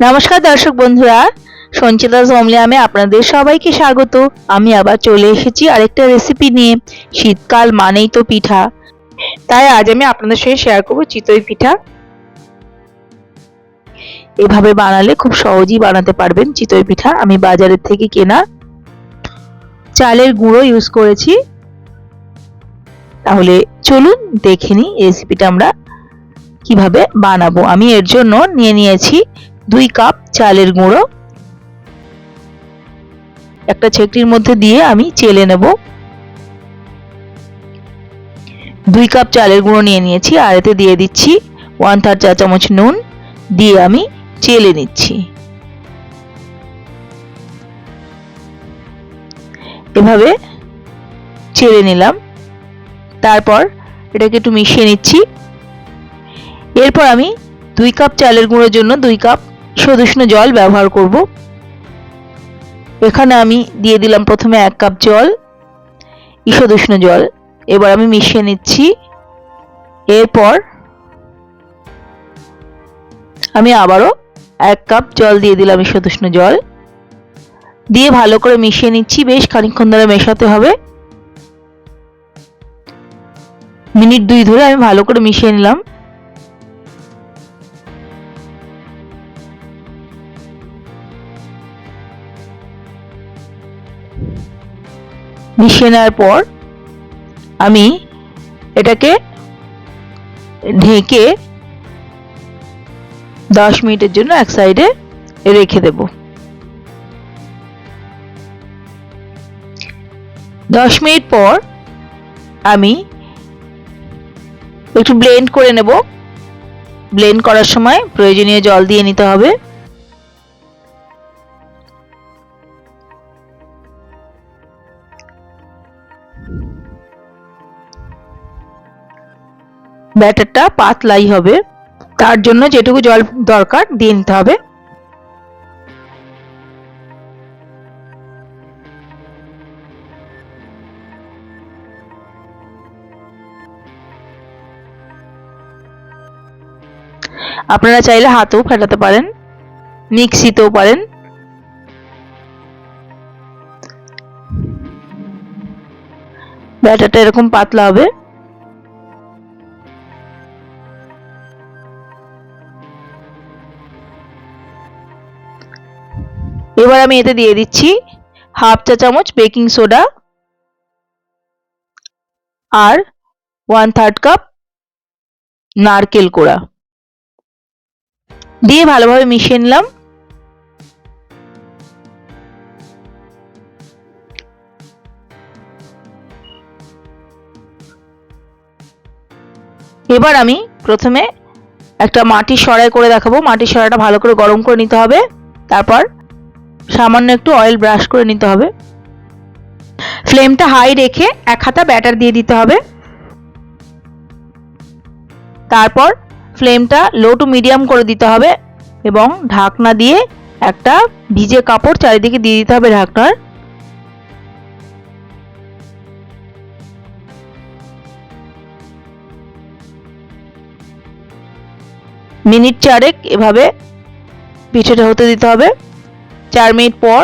নমস্কার দর্শক বন্ধুরা, সঞ্চিতা জমলিয়ামে আপনাদের সবাইকে স্বাগত। আমি আবার চলে এসেছি আরেকটা রেসিপি নিয়ে, শীতকাল মানেই তো পিঠা। তাই আজ আমি আপনাদের সঙ্গে শেয়ার করব চিতই পিঠা। এভাবে বানালে খুব সহজেই বানাতে পারবেন চিতই পিঠা। আমি বাজারের থেকে কেনা চালের গুঁড়ো ইউজ করেছি। তাহলে চলুন দেখে নিই রেসিপিটা আমরা কীভাবে বানাবো। আমি এর জন্য নিয়ে নিয়েছি দুই কাপ চালের গুঁড়ো। একটা ছেকটির মধ্যে দিয়ে আমি চেলে নেব। দুই কাপ চালের গুঁড়ো নিয়ে নিয়েছি, আর এতে দিয়ে দিচ্ছি ওয়ান থার্ড চা চামচ নুন দিয়ে আমি চেলে নিচ্ছি। এভাবে চেলে নিলাম। তারপর এটাকে একটু মিশিয়ে নিচ্ছি। এরপর আমি দুই কাপ চালের গুঁড়োর জন্য দুই কাপ সদুষ্ণ জল ব্যবহার করব। এখানে আমি দিয়ে দিলাম প্রথমে এক কাপ জল ঈষদুষ্ণ জল। এবার আমি মিশিয়ে নিচ্ছি। এরপর আমি আবারও এক কাপ জল দিয়ে দিলাম ঈষদুষ্ণ জল। দিয়ে ভালো করে মিশিয়ে নিচ্ছি, বেশ খানিক্ষণ ধরে মেশাতে হবে। মিনিট দুই ধরে আমি ভালো করে মিশিয়ে নিলাম। মিশিয়ে নেওয়ার পর আমি এটাকে ঢেকে দশ মিনিটের জন্য এক সাইডে রেখে দেব। দশ মিনিট পর আমি একটু ব্লেন্ড করে নেব। ব্লেন্ড করার সময় প্রয়োজনীয় জল দিয়ে নিতে হবে। ব্যাটারটা পাতলাই হবে। তার জন্য যেটুকু জল দরকার দিয়ে নিতে হবে। আপনারা চাইলে হাতেও ফেটাতে পারেন, মিক্সিতেও পারেন। ব্যাটারটা এরকম পাতলা হবে। এবার আমি এতে দিয়ে দিচ্ছি হাফ চা চামচ বেকিং সোডা আর ওয়ান থার্ড কাপ নারকেল কোড়া। দিয়ে ভালোভাবে মিশিয়ে নিলাম। এবার আমি প্রথমে একটা মাটির সরাই করে দেখাবো। মাটির সরাটা ভালো করে গরম করে নিতে হবে। তারপর সামান্য একটু অয়েল ব্রাশ করে নিতে হবে। ফ্লেমটা হাই রেখে এক হাতা ব্যাটার দিয়ে দিতে হবে। তারপর ফ্লেমটা লো টু মিডিয়াম করে দিতে হবে এবং ঢাকনা দিয়ে একটা ভিজে কাপড় চারিদিকে দিয়ে দিতে হবে ঢাকনার। মিনিট চারেক এভাবে পিঠেটা হতে দিতে হবে। চার মিনিট পর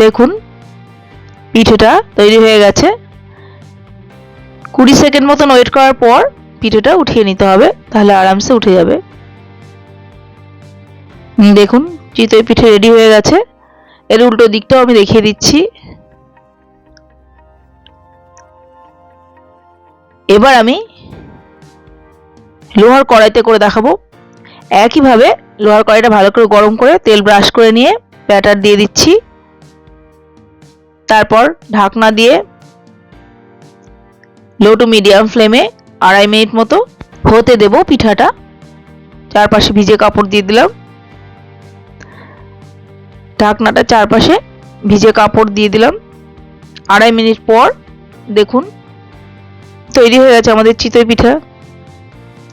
দেখুন, পিঠেটা তৈরি হয়ে গেছে। কুড়ি সেকেন্ড মতন ওয়েট করার পর পিঠেটা উঠিয়ে নিতে হবে, তাহলে আরামসে উঠে যাবে। দেখুন, চিতই পিঠে রেডি হয়ে গেছে। এর উল্টো দিকটাও আমি দেখিয়ে দিচ্ছি। এবার আমি লোহার কড়াইতে করে দেখাবো। একইভাবে লোহার কড়াইটা ভালো করে গরম করে তেল ব্রাশ করে নিয়ে ব্যাটার দিয়ে দিচ্ছি। তারপর ঢাকনা দিয়ে লো টু মিডিয়াম ফ্লেমে আড়াই মিনিট মতো হতে দেব পিঠাটা। চারপাশে ভিজে কাপড় দিয়ে দিলাম। ঢাকনাটা চারপাশে ভিজে কাপড় দিয়ে দিলাম। আড়াই মিনিট পর দেখুন তৈরি হয়ে গেছে আমাদের চিতই পিঠা।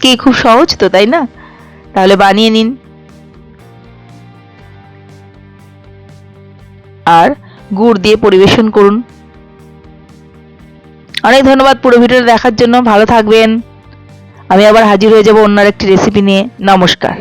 কি খুব সহজ তো, তাই না? তাহলে বানিয়ে নিন। আর গুড় দিয়ে পরিবেশন করুন। অনেক ধন্যবাদ পুরো ভিডিওটা দেখার জন্য। ভালো থাকবেন। আমি আবার হাজির হয়ে যাব অন্য একটি রেসিপি নিয়ে। নমস্কার।